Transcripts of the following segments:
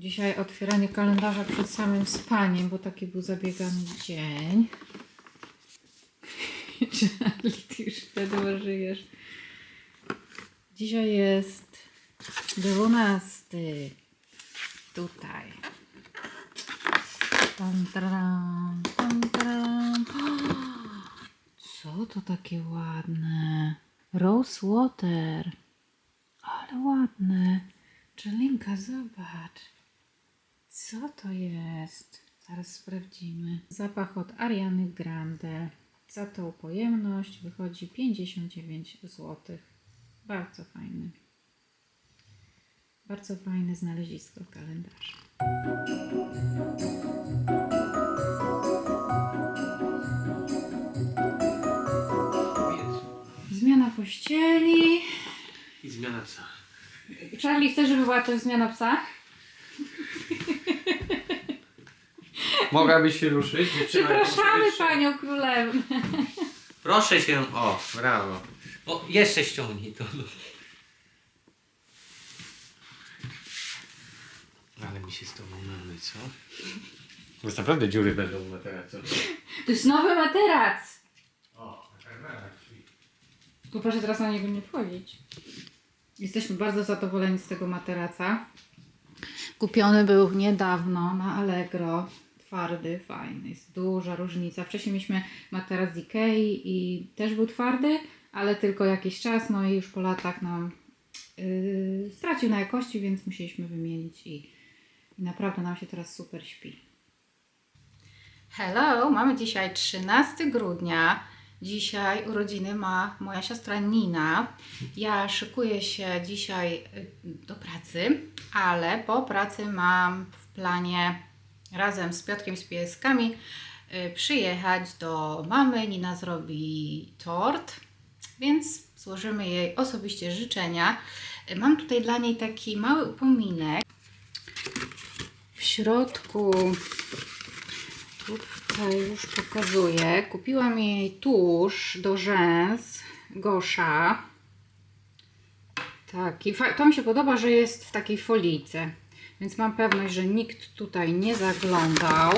Dzisiaj otwieranie kalendarza przed samym spaniem, bo taki był zabiegany dzień. Charlie, ty już wiadomo żyjesz. Dzisiaj jest 12. Tutaj. Tam, taram, tam. Co to takie ładne? Rose water. Ale ładne. Czelinka, zobacz. Co to jest? Zaraz sprawdzimy. Zapach od Ariany Grande. Za tą pojemność wychodzi 59 zł. Bardzo fajny. Bardzo fajne znalezisko w kalendarzu. Zmiana pościeli. I zmiana psa. Charlie, chcesz, żeby była też zmiana psa? Mogłabyś się ruszyć? Dziewczyna, Przepraszamy panią królewną. Proszę się. O, brawo. O, jeszcze ściągnij to. Ale mi się z tobą mamy, co? Więc naprawdę dziury będą na teraz? To jest nowy materac. O, tak Tylko proszę teraz na niego nie wchodzić. Jesteśmy bardzo zadowoleni z tego materaca. Kupiony był niedawno na Allegro. Twardy, fajny. Jest duża różnica. Wcześniej mieliśmy materac z Ikei i też był twardy, ale tylko jakiś czas. No i już po latach nam yy, stracił na jakości, więc musieliśmy wymienić i, i naprawdę nam się teraz super śpi. Hello, mamy dzisiaj 13 grudnia. Dzisiaj urodziny ma moja siostra Nina. Ja szykuję się dzisiaj y, do pracy, ale po pracy mam w planie razem z Piotkiem z pieskami y, przyjechać do mamy. Nina zrobi tort, więc złożymy jej osobiście życzenia. Y, Mam tutaj dla niej taki mały upominek. W środku Tutaj już pokazuję. Kupiłam jej tusz do rzęs Gosza. Taki, to mi się podoba, że jest w takiej folijce. Więc mam pewność, że nikt tutaj nie zaglądał.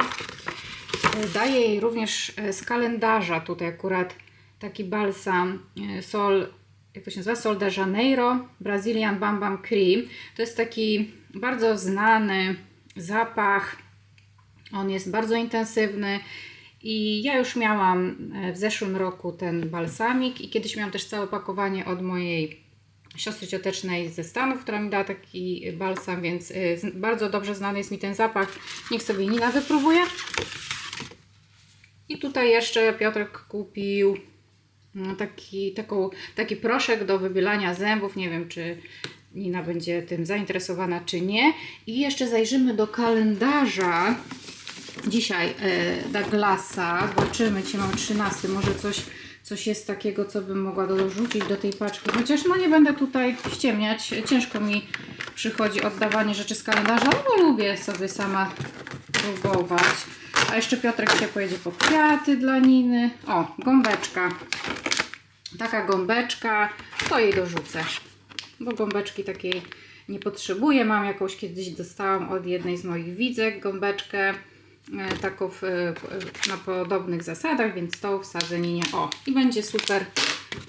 Daję jej również e, z kalendarza tutaj akurat taki balsam e, Sol, jak to się nazywa? Sol de Janeiro Brazilian Bam Bam Cream. To jest taki bardzo znany zapach on jest bardzo intensywny i ja już miałam e, w zeszłym roku ten balsamik i kiedyś miałam też całe pakowanie od mojej siostry ciotecznej ze Stanów, która mi dała taki balsam, więc e, bardzo dobrze znany jest mi ten zapach. Niech sobie Nina wypróbuje. I tutaj jeszcze Piotrek kupił no, taki, taką, taki proszek do wybielania zębów. Nie wiem, czy Nina będzie tym zainteresowana, czy nie. I jeszcze zajrzymy do kalendarza. Dzisiaj e, Douglasa. Zobaczymy, dzisiaj mamy 13. Może coś, coś jest takiego, co bym mogła dorzucić do tej paczki. Chociaż no nie będę tutaj ściemniać. Ciężko mi przychodzi oddawanie rzeczy z kalendarza, no bo lubię sobie sama próbować. A jeszcze Piotrek się pojedzie po kwiaty dla Niny. O, gąbeczka. Taka gąbeczka, to jej dorzucę. Bo gąbeczki takiej nie potrzebuję. Mam jakąś kiedyś dostałam od jednej z moich widzek gąbeczkę e, taką w, e, na podobnych zasadach, więc tą wsadzę Ninie. O, i będzie super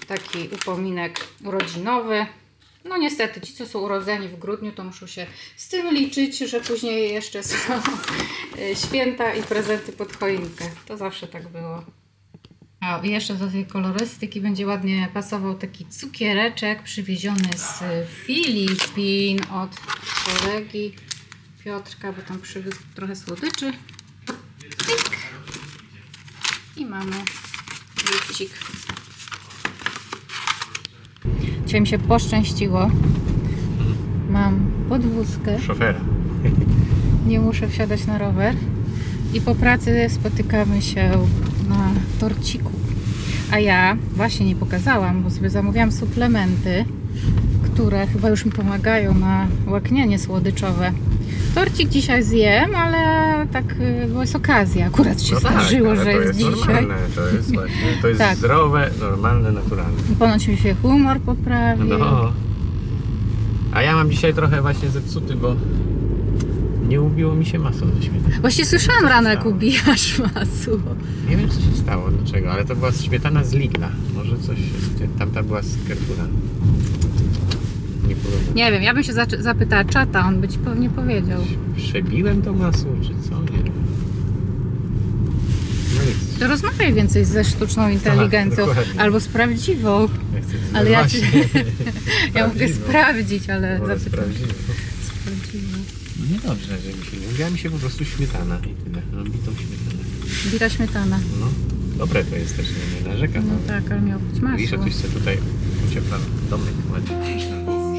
taki upominek urodzinowy. No niestety, ci co są urodzeni w grudniu, to muszą się z tym liczyć, że później jeszcze są e, święta i prezenty pod choinkę. To zawsze tak było. A i jeszcze do tej kolorystyki będzie ładnie pasował taki cukiereczek przywieziony z Filipin od kolegi Piotrka, bo tam przywiózł trochę słodyczy. I mamy lifcik. Dzisiaj mi się poszczęściło. Mam podwózkę Szofera. nie muszę wsiadać na rower. I po pracy spotykamy się na torciku. A ja właśnie nie pokazałam, bo sobie zamówiłam suplementy, które chyba już mi pomagają na łaknienie słodyczowe. Torcik dzisiaj zjem, ale tak, y, bo jest okazja. Akurat się zdarzyło, że No tak, to jest, jest dzisiaj. Normalne, to jest właśnie, to jest Tak. zdrowe, normalne, naturalne. Ponoć mi się humor poprawił. No. A ja mam dzisiaj trochę właśnie zepsuty, bo nie ubiło mi się masło ze śmietany. Właśnie słyszałam rano, jak ubijasz masło. Nie wiem co się stało, dlaczego, ale to była śmietana z Lidla. Może coś. Tamta była z Carrefoura. Nie podoba. Nie wiem, ja bym się zaczy- zapytała czata, on by ci pewnie powiedział. Przebiłem to masło, czy co? Nie wiem. No nic. To rozmawiaj więcej ze sztuczną inteligencją dokładnie. albo z prawdziwą. Ja chcę- Ale ja właśnie. ci- Ja mogę Prawdziwą. sprawdzić, ale Wolę zapytam. sprawdziwą. z prawdziwą. No niedobrze, że mi się nie mi się po prostu śmietana i tyle. Mam bitą śmietanę. Bita śmietana. No, dobre to jest też, nie, nie narzekam. No tak, ale miał być Widzisz, masło. sobie tutaj ucieplam domek ładnie.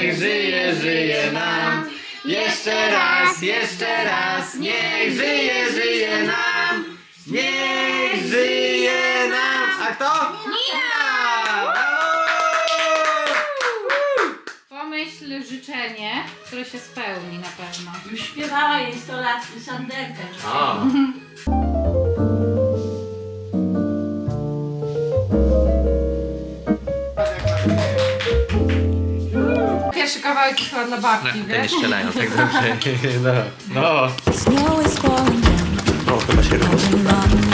niech żyje, żyje nam. Jeszcze raz, jeszcze raz, niech żyje, żyje nam. Niech żyje nam. A kto? Nina! Pomyśl życzenie, które się spełni na pewno. Już śpiewała jej 100 lat sanderkę. O, Pierwszy kawałek chyba dla babci, wiesz? strzelają tak dobrze. No, no. Snow is falling down. O, chyba się robi.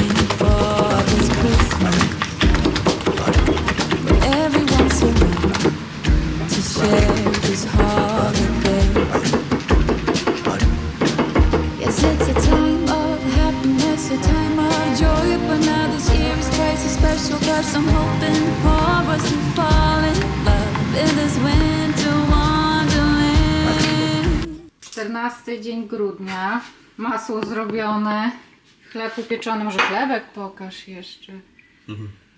14 dzień grudnia. Masło zrobione. Chleb upieczony. Może chlebek pokaż jeszcze.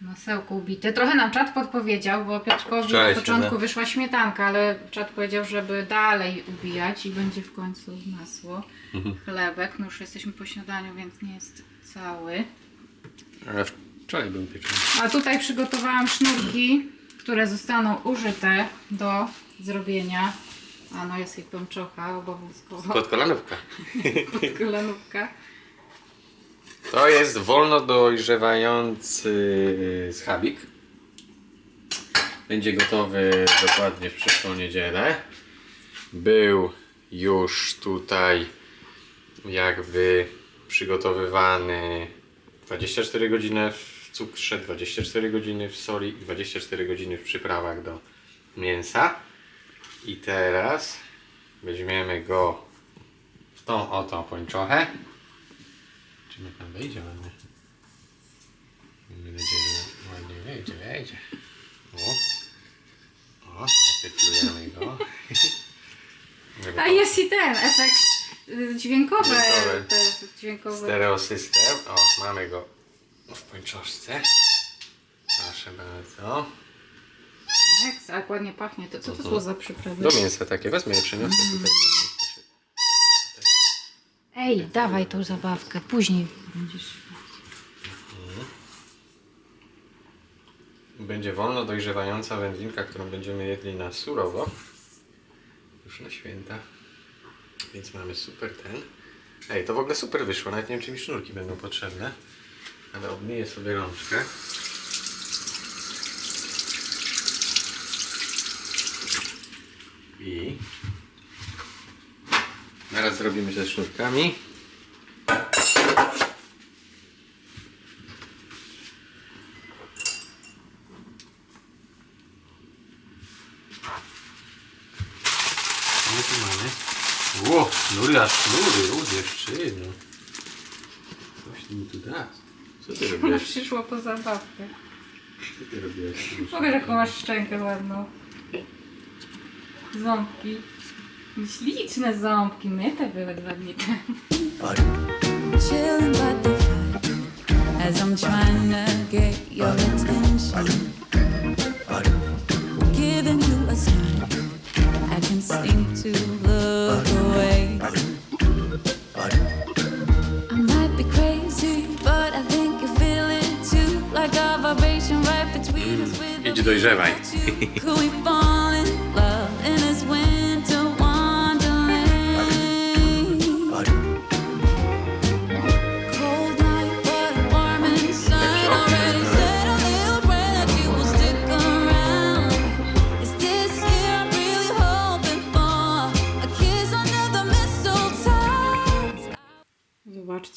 Masełko ubite. Trochę nam czat podpowiedział, bo Piotrkowi na początku wyszła śmietanka, ale czat powiedział, żeby dalej ubijać i będzie w końcu masło. Chlebek. No już jesteśmy po śniadaniu, więc nie jest cały. Ale wczoraj był pieczony. A tutaj przygotowałam sznurki, które zostaną użyte do zrobienia. A no jest ich pęczocha obowiązkowo. Pod kolanówka. Pod kolanówka. To jest wolno dojrzewający schabik. Będzie gotowy dokładnie w przyszłą niedzielę. Był już tutaj jakby przygotowywany 24 godziny w cukrze, 24 godziny w soli i 24 godziny w przyprawach do mięsa. I teraz weźmiemy go w tą oto pończochę. Czy mi tam wejdzie ładnie? Miejmy nadzieję, że ładnie wejdzie, wejdzie. O, o zapytlujemy go. A jest i ten efekt y, dźwiękowy. Dźwiękowy. Te dźwiękowe. Stereo system. O, mamy go w pończoszce. Proszę bardzo. Jak jak ładnie pachnie. To co to Mhm. są za przyprawy? Do mięsa takie. Wezmę je, przyniosę tutaj. Ej, dawaj tą zabawkę. Później będziesz. Będzie wolno dojrzewająca wędlinka, którą będziemy jedli na surowo. Już na święta. Więc mamy super ten. Ej, to w ogóle super wyszło. Nawet nie wiem, czy mi sznurki będą potrzebne. Ale obmyję sobie rączkę. I teraz zrobimy ze sznurkami. My tu mamy? Ło, sznury, a sznury, o dziewczyno. Coś ty mi tu da. Co ty Ona robisz? przyszła po zabawkę. Co ty robisz? Pokaż jaką masz szczękę ładną. Ząbki. Śliczne ząbki, myte były dwa dni temu. But the as I'm get your attention. Giving you a I can to look away. I might be crazy, but I think you feel it too, like a vibration right between us. With Idź dojrzewaj.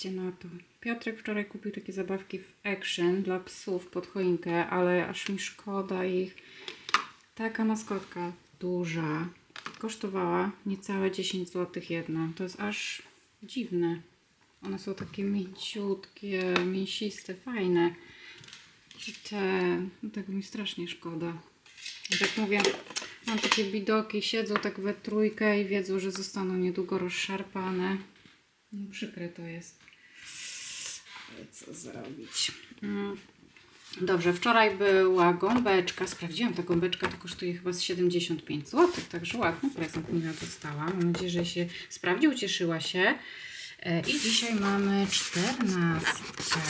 Zobaczcie na to. Piotrek wczoraj kupił takie zabawki w Action dla psów pod choinkę, ale aż mi szkoda ich. Taka maskotka duża. Kosztowała niecałe 10 zł jedna. To jest aż dziwne. One są takie mięciutkie, mięsiste, fajne. I te, no tego mi strasznie szkoda. Jak mówię, mam takie bidoki, siedzą tak we trójkę i wiedzą, że zostaną niedługo rozszarpane. No przykre to jest. Co zrobić? Mm. Dobrze, wczoraj była gąbeczka. Sprawdziłam, ta gąbeczka to kosztuje chyba z 75 zł, także ładny prezent Mila dostała. Mam nadzieję, że się sprawdził, cieszyła się. E, I dzisiaj mamy czternastkę.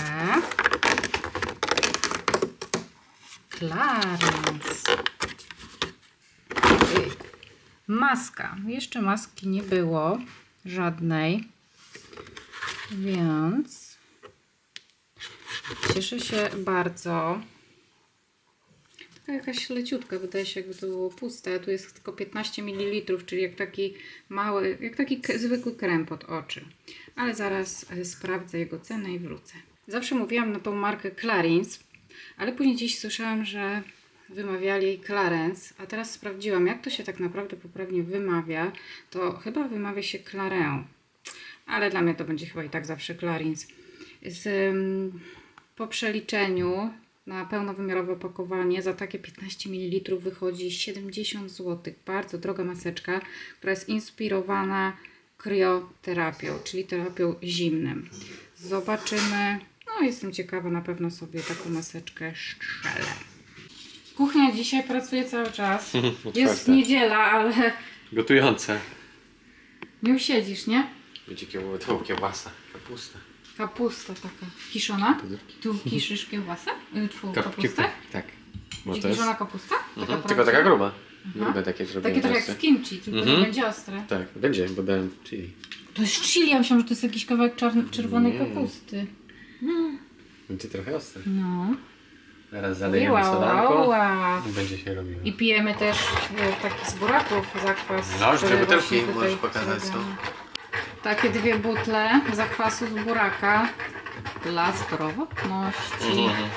Clarence. Maska. Jeszcze maski nie było. Żadnej. Więc cieszę się bardzo. Taka jakaś leciutka, wydaje się jakby to było puste. Tu jest tylko 15 ml, czyli jak taki mały, jak taki zwykły krem pod oczy. Ale zaraz e, sprawdzę jego cenę i wrócę. Zawsze mówiłam na tą markę Clarins, ale później dziś słyszałam, że wymawiali jej Clarence, a teraz sprawdziłam, jak to się tak naprawdę poprawnie wymawia. To chyba wymawia się Clarę ale dla mnie to będzie chyba i tak zawsze Clarins. Z, po przeliczeniu na pełnowymiarowe opakowanie za takie 15 ml wychodzi 70 zł. Bardzo droga maseczka, która jest inspirowana krioterapią, czyli terapią zimnym. Zobaczymy. No, jestem ciekawa, na pewno sobie taką maseczkę strzelę. Kuchnia dzisiaj pracuje cały czas. Jest Otwarte. niedziela, ale Gotujące. nie usiedzisz, nie? Będzie kieł- to kiełbasa, kapusta. Kapusta taka kiszona. Tu kiszysz kiełbasę? Y, Tfu, kapustę? Tak. Bo to jest... kiszona kapusta? Mhm, Taka tylko taka gruba. Grube takie zrobione. Takie trochę jak teraz. w kimchi, tylko Mhm. nie będzie ostre. Tak, będzie, bo dałem chili. To jest chili, ja myślałam, że to jest jakiś kawałek czarn- czerwonej Nie. kapusty. Będzie trochę ostre. No. Wow, sodanko. wow, wow. I będzie się robiło. I pijemy też e, taki z buraków zakwas. No, już który butelki właśnie tutaj możesz pokazać, zrobiony. Takie dwie butle zakwasu z buraka dla zdrowotności. Mhm.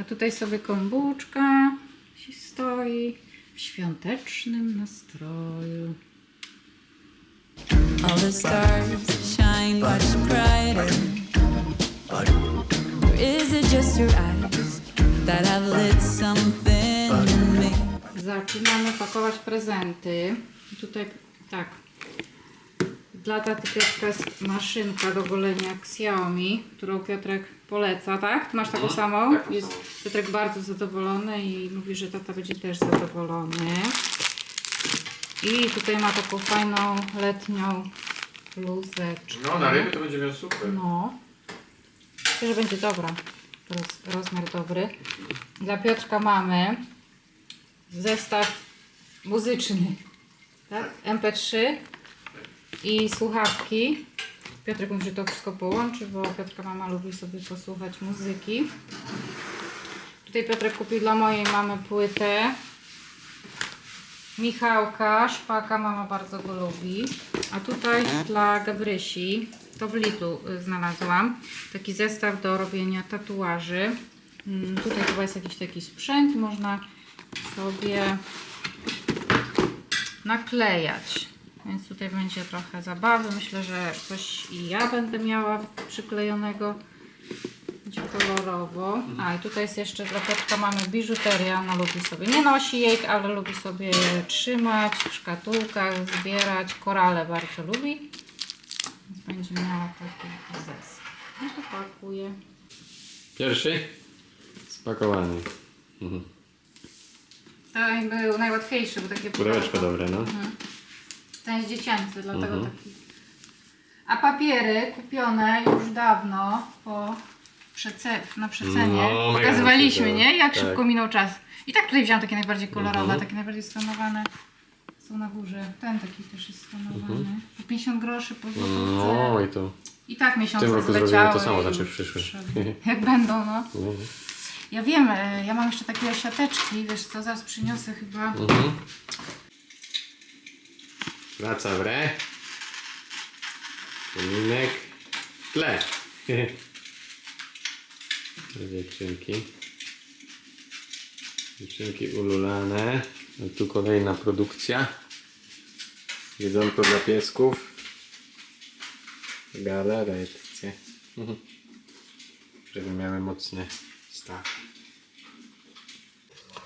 A tutaj sobie kombuczka się stoi w świątecznym nastroju. All the stars shine much brighter. Or is it just your eyes that have lit something in me? Zaczynamy pakować prezenty. Tutaj tak. Dla taty Piotrka jest maszynka do golenia Xiaomi, którą Piotrek poleca, tak? Ty masz taką samą? taką Jest Piotrek bardzo zadowolony i mówi, że tata będzie też zadowolony. I tutaj ma taką fajną letnią bluzeczkę. No, na ryby to będzie miał super. No. Myślę, że będzie dobra. Roz, rozmiar dobry. Dla Piotrka mamy zestaw muzyczny. Tak? MP3 i słuchawki. Piotrek mówi, że to wszystko połączy, bo Piotrka mama lubi sobie posłuchać muzyki. Tutaj Piotrek kupił dla mojej mamy płytę. Michałka, szpaka, mama bardzo go lubi. A tutaj dla Gabrysi, to w Lidlu y, znalazłam, taki zestaw do robienia tatuaży. Mm, Tutaj chyba jest jakiś taki sprzęt, można sobie naklejać. Więc tutaj będzie trochę zabawy. Myślę, że coś i ja będę miała przyklejonego. Będzie kolorowo. A i tutaj jest jeszcze Piotrka mamy biżuteria. Ona lubi sobie, nie nosi jej, ale lubi sobie trzymać w szkatułkach, zbierać. Korale bardzo lubi. Więc będzie miała taki zestaw. No to pakuję. Pierwszy? Spakowany. Mhm. Był najłatwiejszy, bo takie Pudełeczko pudełko. dobre, no. Ten jest dziecięcy, dlatego Mhm. taki. A papiery kupione już dawno po przece na przecenie. No, Pokazywaliśmy, nie? Jak Tak. szybko minął czas. I tak tutaj wziąłam takie najbardziej kolorowe, Mhm. takie najbardziej stonowane. Są na górze. Ten taki też jest stonowany. Mhm. Po 50 groszy po złotówce. No i to. I tak W miesiące tym roku zrobimy to samo, i znaczy już w przyszłym. Jak będą, no. Mhm. Ja wiem, e, ja mam jeszcze takie siateczki, wiesz co, zaraz przyniosę chyba. Mhm. Wraca w re. Kominek. Tle. Dziewczynki. Dziewczynki ululane. A tu kolejna produkcja. Jedzonko dla piesków. Galaretcie. Mhm. Żeby miały mocny staw.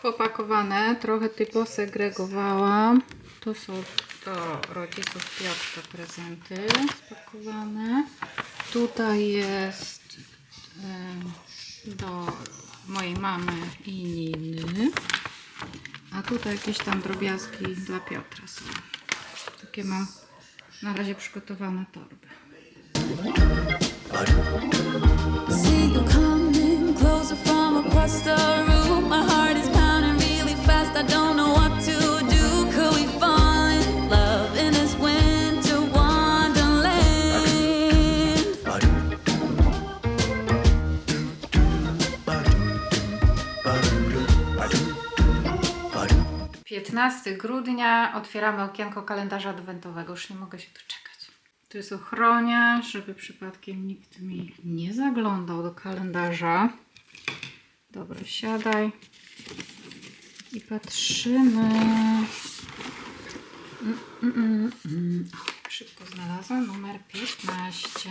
Popakowane, trochę ty posegregowałam. Tu są do rodziców Piotrka prezenty spakowane. Tutaj jest do mojej mamy i Niny. A tutaj jakieś tam drobiazgi dla Piotra są. Takie mam na razie przygotowane torby. You coming closer from across the 15 grudnia otwieramy okienko kalendarza adwentowego. Już nie mogę się doczekać. Tu jest ochronia, żeby przypadkiem nikt mi nie zaglądał do kalendarza. Dobra, siadaj. I patrzymy. Mm, mm, mm, Szybko znalazłam numer 15.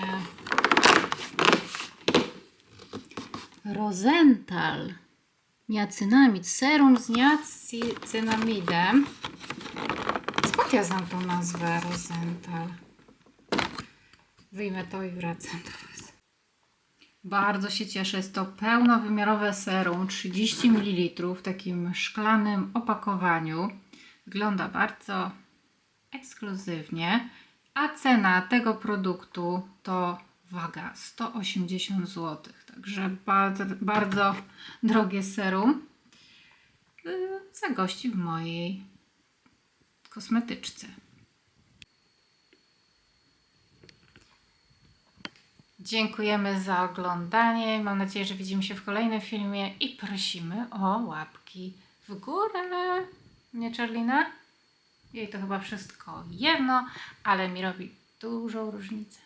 Rozental. Niacynamid. Serum z niacynamidem. Skąd ja znam tą nazwę Rozental? Wyjmę to i wracam do Was. Bardzo się cieszę. Jest to pełnowymiarowe serum 30 ml w takim szklanym opakowaniu. Wygląda bardzo ekskluzywnie. A cena tego produktu to waga 180 zł. Także bardzo, bardzo drogie serum. Yy, Zagości w mojej kosmetyczce. Dziękujemy za oglądanie. Mam nadzieję, że widzimy się w kolejnym filmie i prosimy o łapki w górę. Nie, Czerlina? Jej to chyba wszystko jedno, ale mi robi dużą różnicę.